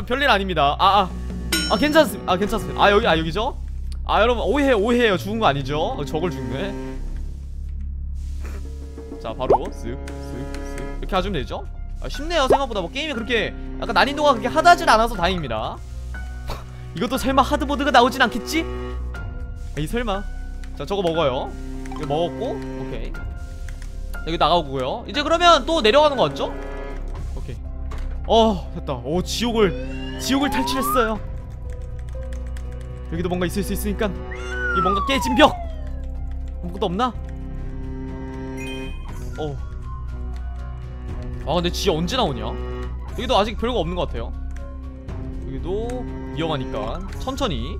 여러분 별일 아닙니다. 아아. 아, 괜찮습니다 아 괜찮습니다. 아 여기 아 여기죠? 아 여러분 오해 오해해요. 죽은 거 아니죠? 어, 저걸 죽네 자 바로 쓱쓱쓱. 이렇게 하시면 되죠? 아, 쉽네요 생각보다. 뭐 게임이 그렇게 약간 난이도가 그렇게 하다진 않아서 다행입니다. 이것도 설마 하드보드가 나오진 않겠지? 에이 설마. 자 저거 먹어요. 이거 먹었고 오케이. 여기 나가고요. 이제 그러면 또 내려가는 거 같죠? 어 됐다 오 지옥을 지옥을 탈출했어요 여기도 뭔가 있을 수 있으니까 이 뭔가 깨진 벽 아무것도 없나? 어. 아 근데 지 언제 나오냐? 여기도 아직 별거 없는 것 같아요 여기도 위험하니까 천천히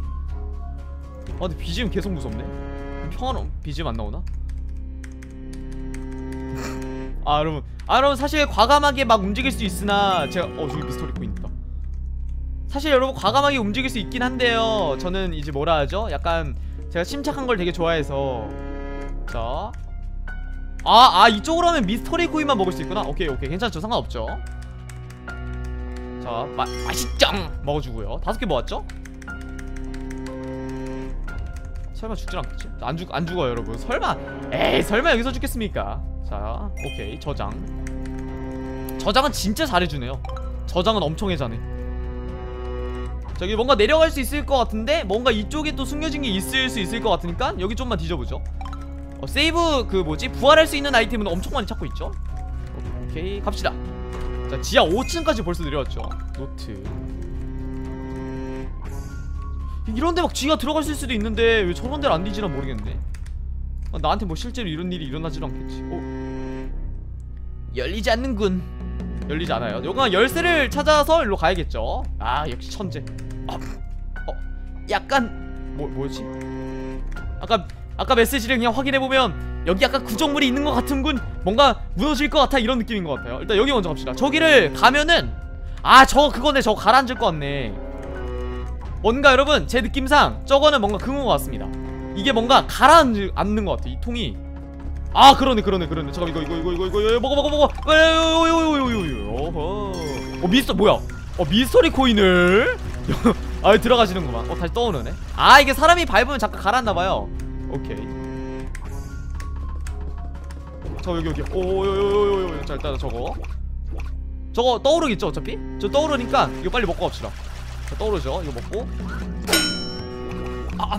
아 근데 BGM 계속 무섭네 평화로운 BGM 안 나오나? 아 여러분. 아 여러분 사실 과감하게 막 움직일 수 있으나 제가 어 저기 미스터리 코인 있다. 사실 여러분 과감하게 움직일 수 있긴 한데요. 저는 이제 뭐라 하죠? 약간 제가 침착한 걸 되게 좋아해서. 자. 아, 아 이쪽으로 하면 미스터리 코인만 먹을 수 있구나. 오케이 오케이. 괜찮죠? 상관없죠? 자 마, 맛있죠? 먹어주고요. 다섯 개 모았죠? 설마 죽진 않겠지? 안, 죽, 안 죽어요 여러분. 설마 에이 설마 여기서 죽겠습니까 자 오케이 저장. 저장은 진짜 잘해주네요. 저장은 엄청 해자네. 저기 뭔가 내려갈 수 있을 것 같은데 뭔가 이쪽에 또 숨겨진 게 있을 수 있을 것 같으니까 여기 좀만 뒤져보죠. 어, 세이브 그 뭐지? 부활할 수 있는 아이템은 엄청 많이 찾고 있죠? 오케이 갑시다. 자 지하 5층까지 벌써 내려왔죠? 노트. 이런데 막 쥐가 들어갈 수 있을 수도 있는데 왜 저런 데를 안 뒤지나 모르겠네 아, 나한테 뭐 실제로 이런 일이 일어나지도 않겠지. 어? 열리지 않는군. 열리지 않아요. 요가 열쇠를 찾아서 일로 가야겠죠. 아 역시 천재. 어, 어 약간 뭐, 뭐지? 아까 아까 메시지를 그냥 확인해보면 여기 약간 구정물이 있는 것 같은군. 뭔가 무너질 것 같아 이런 느낌인 것 같아요. 일단 여기 먼저 갑시다. 저기를 가면은 아 저 그거네. 저거 가라앉을 것 같네. 뭔가 여러분 제 느낌상 저거는 뭔가 그거 같습니다 이게 뭔가 가라앉는 것 같아 이 통이 아 그러네 그러네 그러네 잠깐 이거 이거 이거 이거 이거 먹어 먹어 먹어 어 미스터 뭐야 어 미스터리 코인을 아 들어가시는구만 어 다시 떠오르네 아 이게 사람이 밟으면 잠깐 가라앉나봐요 오케이 저 여기 여기 오요요요요 자 일단 저거 저거 떠오르겠죠 어차피? 저 떠오르니까 이거 빨리 먹고 갑시다 자, 떠오르죠 이거 먹고 아아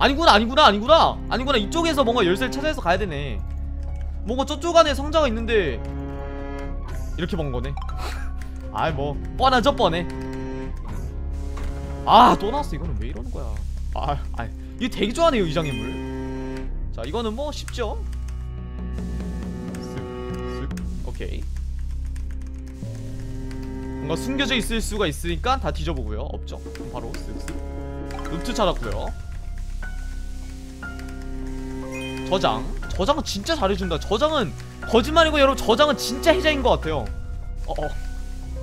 아니구나 아니구나 아니구나. 아니구나. 이쪽에서 뭔가 열쇠를 찾아서 가야 되네. 뭔가 저쪽 안에 상자가 있는데 이렇게 먹은 거네. 아이 뭐 뻔하죠 뻔해. 아또 나왔어. 이거는 왜 이러는 거야? 아, 아 이거 되게 좋아하네요 이 장애물. 자 이거는 뭐 쉽죠? 쓱 쓱 오케이. 뭔가 숨겨져 있을 수가 있으니까 다 뒤져보고요. 없죠? 바로 쓱쓱 루트 찾았고요 저장 저장은 진짜 잘해준다 저장은 거짓말이고 여러분 저장은 진짜 해자인 것 같아요 어 어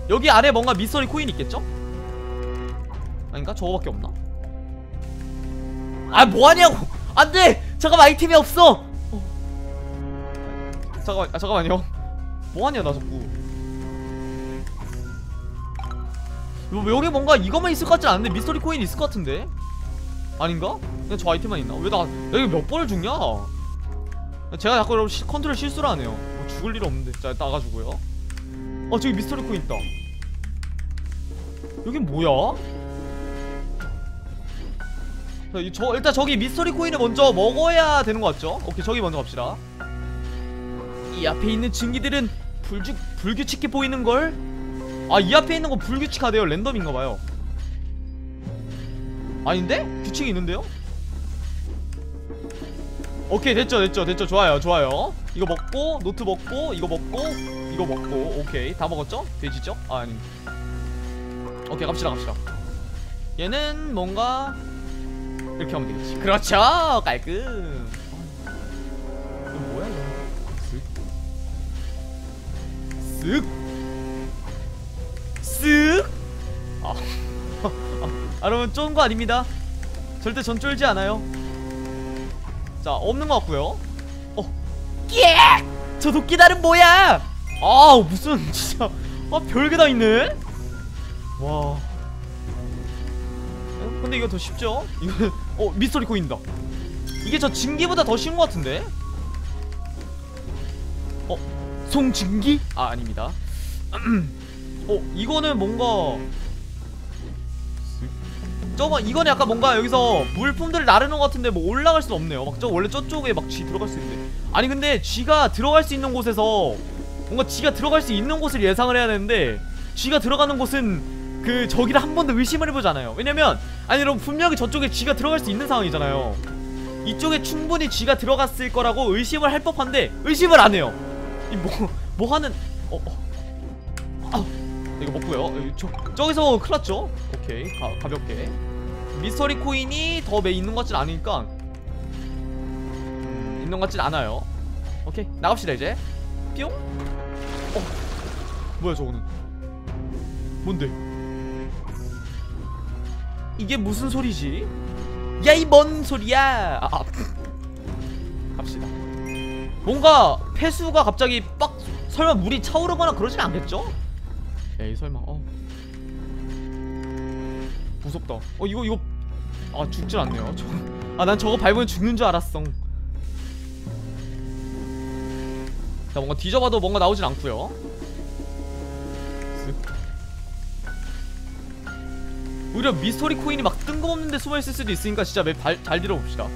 여기 아래 뭔가 미스터리 코인 있겠죠? 아닌가? 저거밖에 없나? 아 뭐하냐고 안돼 잠깐만 아이템이 없어 어. 잠깐만 아 잠깐만요 뭐하냐 나 자꾸 뭐, 여기 뭔가 이것만 있을 것 같진 않은데 미스터리 코인 있을 것 같은데 아닌가? 그냥 저 아이템만 있나? 왜 나 여기 몇 번을 죽냐? 제가 자꾸 여러분 시, 컨트롤 실수를 하네요 뭐 죽을 일 없는데 자 나가주고요 어 저기 미스터리 코인 있다 여긴 뭐야? 자, 이- 저 일단 저기 미스터리 코인을 먼저 먹어야 되는 것 같죠? 오케이 저기 먼저 갑시다 이 앞에 있는 증기들은 불규, 불규칙해 보이는걸? 아 이 앞에 있는 거 불규칙하대요 랜덤인가봐요 아닌데? 규칙이 있는데요? 오케이 됐죠 됐죠 됐죠. 좋아요 좋아요. 이거 먹고 노트 먹고 이거 먹고 이거 먹고. 오케이. 다 먹었죠? 돼지죠? 아 아니 오케이 갑시다 갑시다. 얘는 뭔가 이렇게 하면 되겠지. 그렇죠. 깔끔. 아, 이거 뭐야 이거? 쓱쓱쓱 아, 아 여러분 쫀 거 아닙니다. 절대 전 쫄지 않아요 자 없는 것 같고요. 어. 예! 저 도끼달은 뭐야? 아 무슨 진짜. 아 별게 다 있네? 와. 어, 근데 이거 더 쉽죠? 이거 어 미스터리 코인이다. 이게 저 진기보다 더 쉬운 것 같은데? 어 송진기? 아 아닙니다. 어 이거는 뭔가 저거 이거는 약간 뭔가 여기서 물품들을 나르는 것 같은데 뭐 올라갈 수는 없네요. 막 저 원래 저쪽에 막 쥐 들어갈 수 있는데. 아니 근데 쥐가 들어갈 수 있는 곳에서 뭔가 쥐가 들어갈 수 있는 곳을 예상을 해야 되는데 쥐가 들어가는 곳은 그 저기를 한 번 더 의심을 해보잖아요. 왜냐면 아니 여러분 분명히 저쪽에 쥐가 들어갈 수 있는 상황이잖아요. 이쪽에 충분히 쥐가 들어갔을 거라고 의심을 할 법한데 의심을 안 해요. 이 뭐 뭐 하는 어, 어. 아 이거 먹고요. 어, 저, 저기서 큰일 났죠? 오케이. 가, 가볍게 미스터리 코인이 더 매 있는 것 같진 않으니까. 음, 있는 것 같진 않아요. 오케이 나갑시다 이제. 뿅. 어 뭐야 저거는? 뭔데? 이게 무슨 소리지? 야 이 뭔 소리야? 아, 아. 갑시다. 뭔가 폐수가 갑자기 빡 설마 물이 차오르거나 그러진 않겠죠? 에이 설마 어 무섭다. 어 이거 이거. 아 죽질 않네요. 아난 저거 밟으면 죽는 줄 알았어. 자 뭔가 뒤져봐도 뭔가 나오진 않고요. 오히려 미스터리 코인이 막 뜬금없는데 숨어있을 수도 있으니까 진짜 맵 잘 들어봅시다.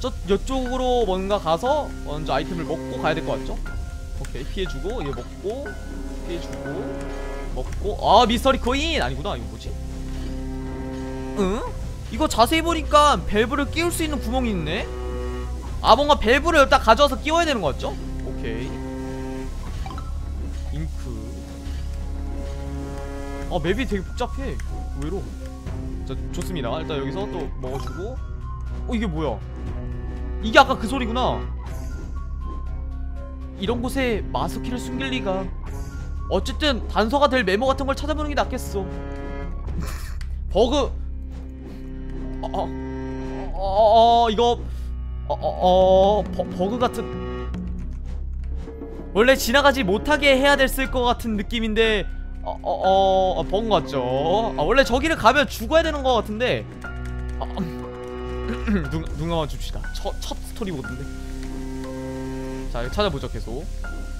저 이쪽으로 뭔가 가서 먼저 아이템을 먹고 가야 될 것 같죠? 오케이 피해주고 얘 먹고 피해주고 먹고. 아 미스터리 코인! 아니구나 이거 뭐지? 응? 이거 자세히 보니까 밸브를 끼울 수 있는 구멍이 있네? 아 뭔가 밸브를 일단 가져와서 끼워야 되는 거 같죠? 오케이. 잉크. 아 맵이 되게 복잡해. 의외로. 자 좋습니다. 일단 여기서 또 먹어주고. 어 이게 뭐야? 이게 아까 그 소리구나. 이런 곳에 마스키를 숨길 리가 어쨌든 단서가 될 메모 같은 걸 찾아보는 게 낫겠어. 버그. 어, 어, 어, 어 이거. 어, 어, 어. 버, 버그 같은. 원래 지나가지 못하게 해야 됐을 것 같은 느낌인데 어, 어, 어, 어 버그 같죠? 아, 원래 저기를 가면 죽어야 되는 것 같은데. 아, 음, 눈, 눈 감아 줍시다. 첫, 첫 스토리 모드인데. 자 찾아보죠 계속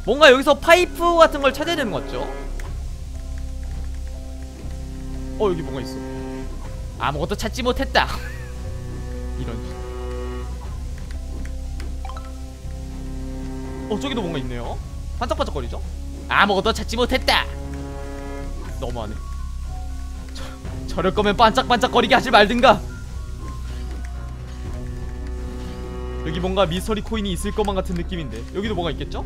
뭔가 여기서 파이프 같은 걸 찾아야 되는 것 같죠? 어 여기 뭔가 있어. 아무것도 찾지 못했다. 이런 어 저기도 뭔가 있네요. 반짝반짝거리죠? 아무것도 찾지 못했다. 너무하네. 저, 저럴 거면 반짝반짝거리게 하지 말든가. 여기 뭔가 미스터리 코인이 있을 것만 같은 느낌인데. 여기도 뭐가 있겠죠?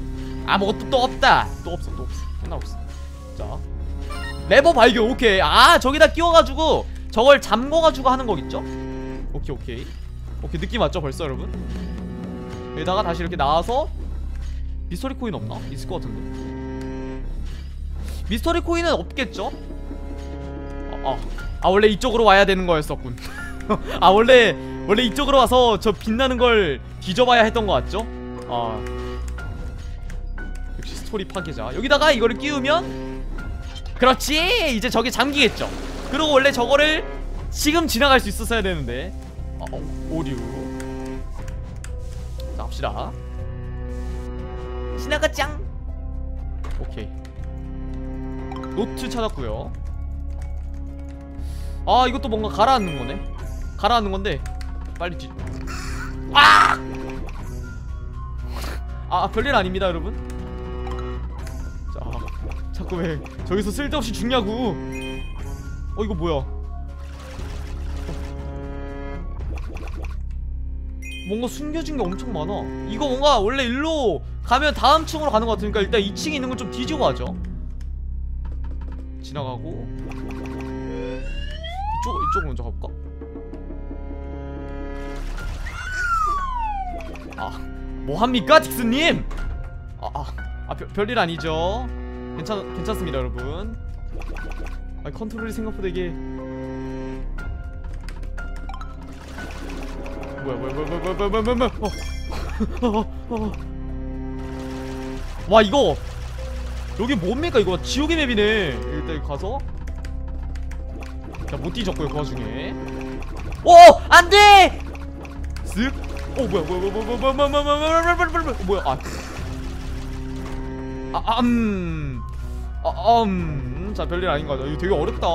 아무것도 또 없다 또 없어 또 없어 하나 없어 자 레버 발견 오케이 아 저기다 끼워가지고 저걸 잠궈가지고 하는 거겠죠? 오케이 오케이 오케이 느낌 왔죠 벌써 여러분? 여기다가 다시 이렇게 나와서 미스터리 코인 없나? 있을 것 같은데 미스터리 코인은 없겠죠? 아, 아, 아 원래 이쪽으로 와야 되는 거였었군 아 원래 원래 이쪽으로 와서 저 빛나는 걸 뒤져봐야 했던 것 같죠? 아 스토리 파괴자. 여기다가 이거를 끼우면 그렇지. 이제 저게 잠기겠죠. 그리고 원래 저거를 지금 지나갈 수 있었어야 되는데. 어, 어, 오류. 자 갑시다. 지나가짱. 오케이. 노트 찾았고요. 아 이것도 뭔가 가라앉는 거네. 가라앉는 건데 빨리 뒤 아! 아 별일 아닙니다 여러분. 자 왜 저기서 쓸데없이 죽냐고 어 이거 뭐야 뭔가 숨겨진 게 엄청 많아 이거 뭔가 원래 일로 가면 다음 층으로 가는 것 같으니까 일단 2층에 있는 건좀 뒤지고 가죠 지나가고 이쪽 이쪽 먼저 가볼까? 아 뭐 합니까 딕스님? 아, 아, 아 별, 별일 아니죠? 괜찮 괜찮습니다 여러분. 아 컨트롤이 생각보다 이게 뭐야 뭐야 뭐야 뭐야 뭐야 뭐야 뭐야 어. 어, 어, 어. 와 이거 여기 뭡니까 이거 지옥의 맵이네 일단 가서 자못 뒤졌고요 그 와중에 오 안돼 쓱 오 뭐야 뭐야 뭐야 뭐야 뭐야 뭐야 뭐야 뭐야 뭐야 뭐야 뭐야 뭐야 아아음 아, 음, 자 별일 아닌 거죠. 이거 되게 어렵다.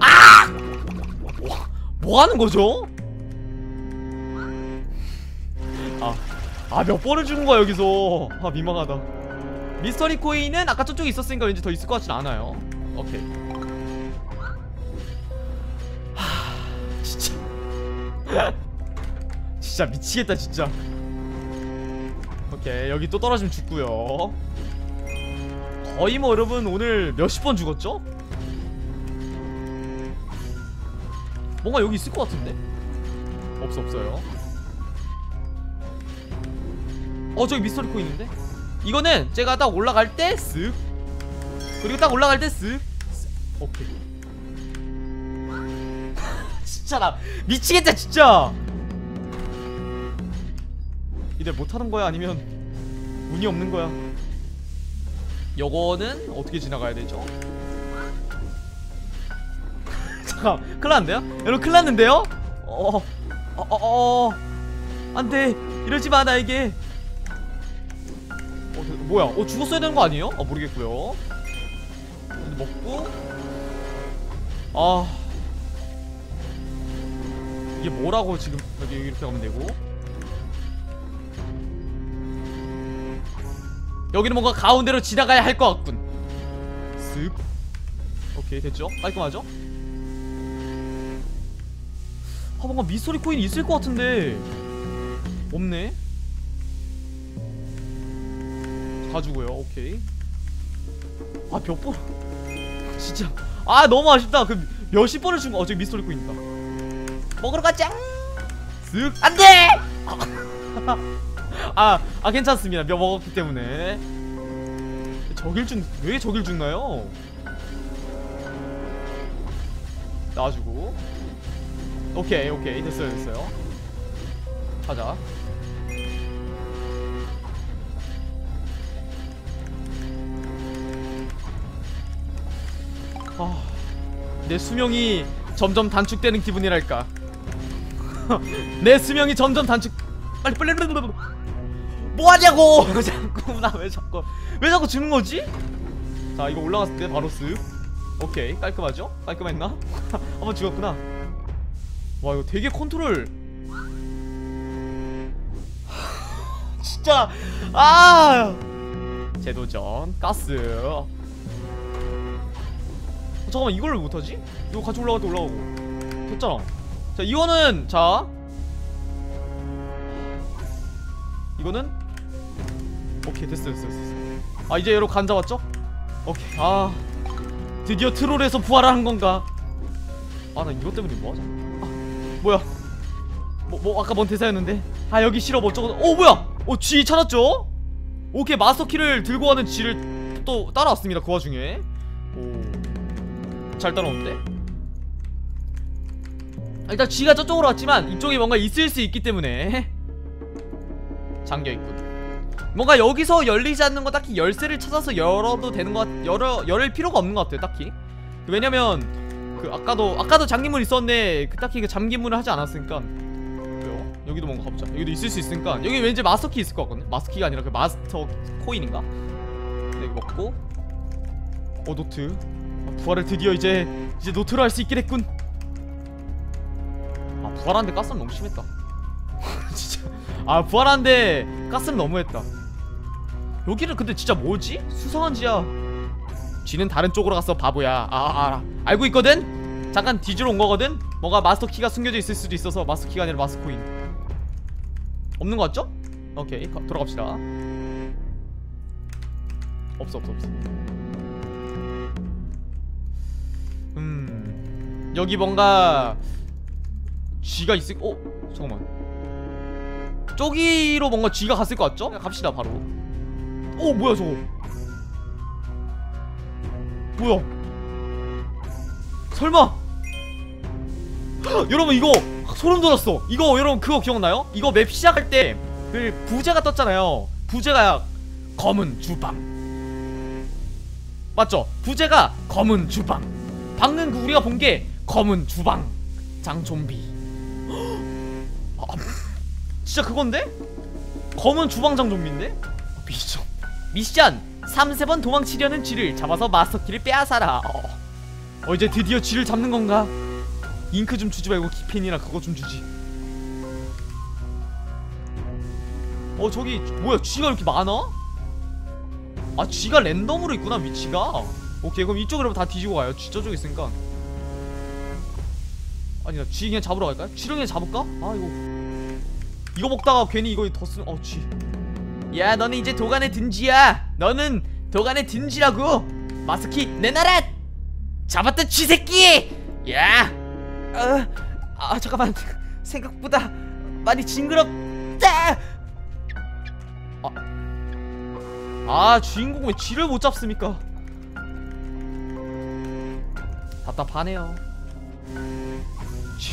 아! 뭐, 뭐 하는 거죠? 아, 아, 몇 번을 죽은 거야, 여기서. 아, 민망하다. 미스터리 코인은 아까 저쪽에 있었으니까 왠지 더 있을 것 같진 않아요. 오케이. 하, 진짜. 진짜 미치겠다, 진짜. 오케이, 여기 또 떨어지면 죽고요. 거의 뭐 여러분 오늘 몇십 번 죽었죠? 뭔가 여기 있을 것 같은데? 없어 없어요. 어 저기 미스터리 코 있는데? 이거는 제가 딱 올라갈 때 쓱. 그리고 딱 올라갈 때 쓱. 오케이. 진짜 나 미치겠다 진짜. 이들 못하는 거야? 아니면 운이 없는 거야 요거는 어떻게 지나가야 되죠? 잠깐 큰일 났는데요? 여러분 큰일 났는데요? 어, 어, 어, 어, 안돼 이러지 마 나에게 어, 그, 뭐야 어 죽었어야 되는 거 아니에요? 아 모르겠고요 먹고 아 이게 뭐라고 지금 여기 이렇게 가면 되고 여기는 뭔가 가운데로 지나가야 할 것 같군. 쓱 오케이 됐죠? 깔끔하죠? 아 뭔가 미스터리 코인이 있을 것 같은데. 없네. 가지고요. 오케이. 아 몇 번 진짜. 아 너무 아쉽다. 그 몇십 번을 준거 어 저기 미스터리 코인 있다. 먹으러 가자. 쓱 안돼 아, 아 괜찮습니다. 몇 먹었기 때문에. 저길 죽, 왜 저길 죽나요? 놔주고. 오케이, 오케이. 됐어요, 됐어요. 가자. 아, 내 수명이 점점 단축되는 기분이랄까. 내 수명이 점점 단축. 빨리 빨리 빨리 빨리. 뭐 하냐고! 자꾸 나 왜 자꾸 왜 자꾸 죽는 거지? 자 이거 올라갔을 때 바로 쓱 오케이 깔끔하죠? 깔끔했나? 한번 죽었구나 와 이거 되게 컨트롤 진짜 아 재도전 가스 어, 잠깐만 이걸 왜 못하지? 이거 같이 올라갈 때 올라가고 됐잖아 자 이거는 자 이거는 오케이 됐어 됐어 됐어 아 이제 여러분 간 잡았죠? 오케이. 아 드디어 트롤에서 부활하는 건가? 아 나 이것 때문에 뭐하자. 아 뭐야? 뭐, 뭐 아까 뭔 대사였는데? 아 여기 싫어 뭐 저거 어 뭐야? 어쥐 찾았죠? 오케이 마스터키를 들고 가는 쥐를 또 따라왔습니다 그 와중에. 오잘 따라오는데? 일단 쥐가 저쪽으로 왔지만 이쪽에 뭔가 있을 수 있기 때문에. 잠겨있군 뭔가 여기서 열리지 않는 거 딱히 열쇠를 찾아서 열어도 되는 것 같, 열어 열을 필요가 없는 것 같아요 딱히. 왜냐면 그 아까도 아까도 잠긴문 있었는데 그 딱히 그 잠긴문을 하지 않았으니까. 왜요? 여기도 뭔가 가보자. 여기도 있을 수 있으니까. 여기 왠지 마스터키 있을 것 같거든 마스터키가 아니라 그 마스터 코인인가? 네, 이거 먹고. 어 노트. 아, 부활을 드디어 이제 이제 노트로 할 수 있게 됐군. 아 부활하는데 가스는 너무 심했다. 진짜 아 부활하는데 가스는 너무했다. 여기는 근데 진짜 뭐지? 수상한 지야. 쥐는 다른 쪽으로 갔어 바보야. 아 알아. 알고 있거든? 잠깐 뒤지러 온 거거든? 뭔가 마스터키가 숨겨져 있을 수도 있어서 마스터키가 아니라 마스코인. 없는 거 같죠? 오케이 가, 돌아갑시다. 없어 없어 없어. 음 여기 뭔가 쥐가 있을 어? 잠깐만 저기로 뭔가 쥐가 갔을 것 같죠? 갑시다 바로. 어 뭐야 저거? 뭐야? 설마! 헉, 여러분 이거 소름 돋았어. 이거 여러분 그거 기억나요? 이거 맵 시작할 때 그 부제가 떴잖아요. 부제가 검은 주방. 맞죠? 부제가 검은 주방. 방금 그 우리가 본 게 검은 주방. 장 좀비. 아, 진짜 그건데? 검은 주방장 좀비인데? 아, 미션 미션 3, 3번 도망치려는 쥐를 잡아서 마스터키를 빼앗아라 어. 어 이제 드디어 쥐를 잡는 건가? 잉크 좀 주지 말고 키펜이나 그거 좀 주지 어 저기 뭐야 쥐가 이렇게 많아? 아 쥐가 랜덤으로 있구나 위치가 오케이 그럼 이쪽으로 다 뒤지고 가요 쥐 저쪽에 있으니까 아니 나쥐 그냥 잡으러 갈까요? 쥐를 그냥 잡을까? 아 이거 이거 먹다가 괜히 이거 더 쓰는 어 쥐. 야 너는 이제 도간의 든지야. 너는 도간의 든지라고. 마스키 내놔라 잡았다 쥐새끼! 야! 어, 아 잠깐만. 생각보다 많이 징그럽다. 아, 아 주인공 왜 쥐를 못 잡습니까? 답답하네요. 쥐,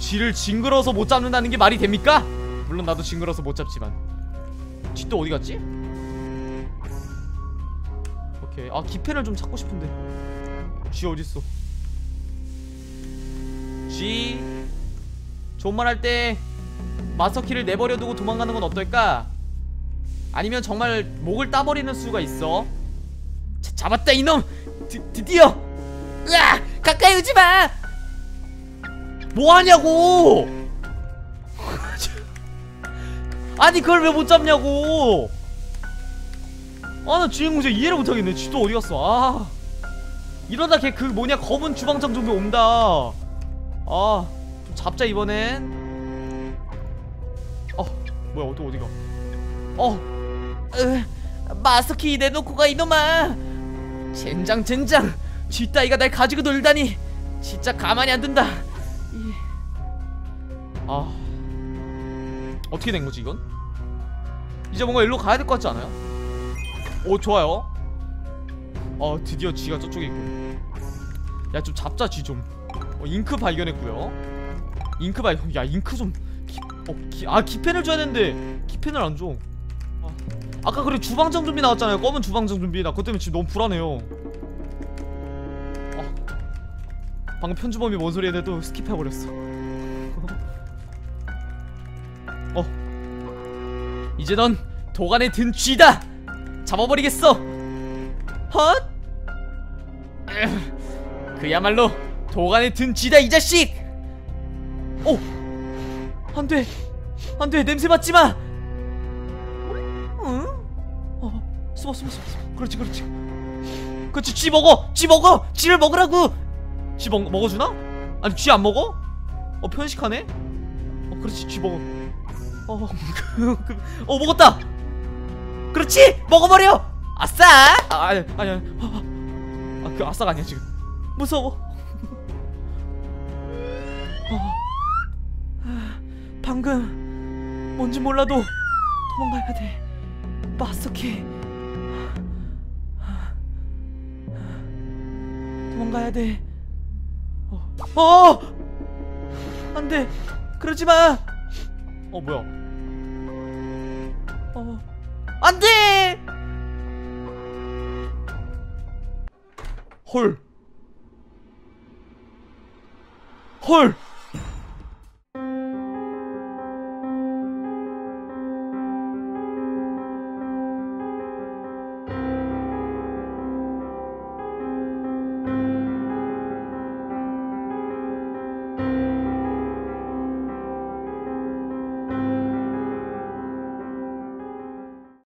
쥐를 징그러서 못 잡는다는 게 말이 됩니까? 물론 나도 징그러서 못 잡지만 쥐또 어디 갔지? 오케이 아 기펜을 좀 찾고 싶은데 쥐 어딨어 쥐 좋은 말할때 마스터키를 내버려 두고 도망가는 건 어떨까? 아니면 정말 목을 따버리는 수가 있어 자, 잡았다 이놈! 드, 드디어! 으아! 가까이 오지마! 뭐하냐고! 아니 그걸 왜 못 잡냐고! 아 나 주인공 진짜 이해를 못하겠네. 쥐도 어디 갔어? 아. 이러다 걔 그 뭐냐 검은 주방장 좀비 온다. 아 좀 잡자 이번엔. 어 뭐야 또 어디가? 어. 으, 마스키 내놓고 가 이놈아. 젠장 젠장. 쥐 따위가 날 가지고 놀다니. 진짜 가만히 안 둔다. 이... 아. 어떻게 된 거지 이건? 이제 뭔가 일로 가야 될 것 같지 않아요? 오 좋아요. 어 드디어 쥐가 저쪽에 있군 야 좀 잡자 쥐좀. 어, 잉크 발견했고요. 잉크 발견 야 잉크 좀 기, 어, 기, 아 기펜을 줘야 되는데 기펜을 안줘. 아, 아까 그래 주방장 좀비 나왔잖아요. 검은 주방장 좀비. 나 그것 때문에 지금 너무 불안해요. 아, 방금 편주범이 뭔 소리 했는데도 스킵해버렸어 어 이제 넌 도간에 든 쥐다! 잡아버리겠어! 헛! 그야말로 도간에 든 쥐다 이 자식! 오! 안돼! 안돼! 냄새 맡지마! 응? 어 숨어 숨어 숨어. 그렇지 그렇지. 그렇지 쥐 먹어! 쥐 먹어! 쥐를 먹으라고! 쥐 먹, 먹어주나? 아니 쥐 안 먹어? 어 편식하네? 어 그렇지 쥐 먹어 어, 그, 그, 어 먹었다! 그렇지! 먹어버려! 아싸! 아, 아니 아니 아니 아 그 아싸가 아니야 지금. 무서워. 어, 아, 방금 뭔지 몰라도 도망가야 돼. 마스터키. 도망가야 돼. 어, 어! 안 돼. 그러지 마. 어 뭐야? 어 안 돼. 헐. 헐.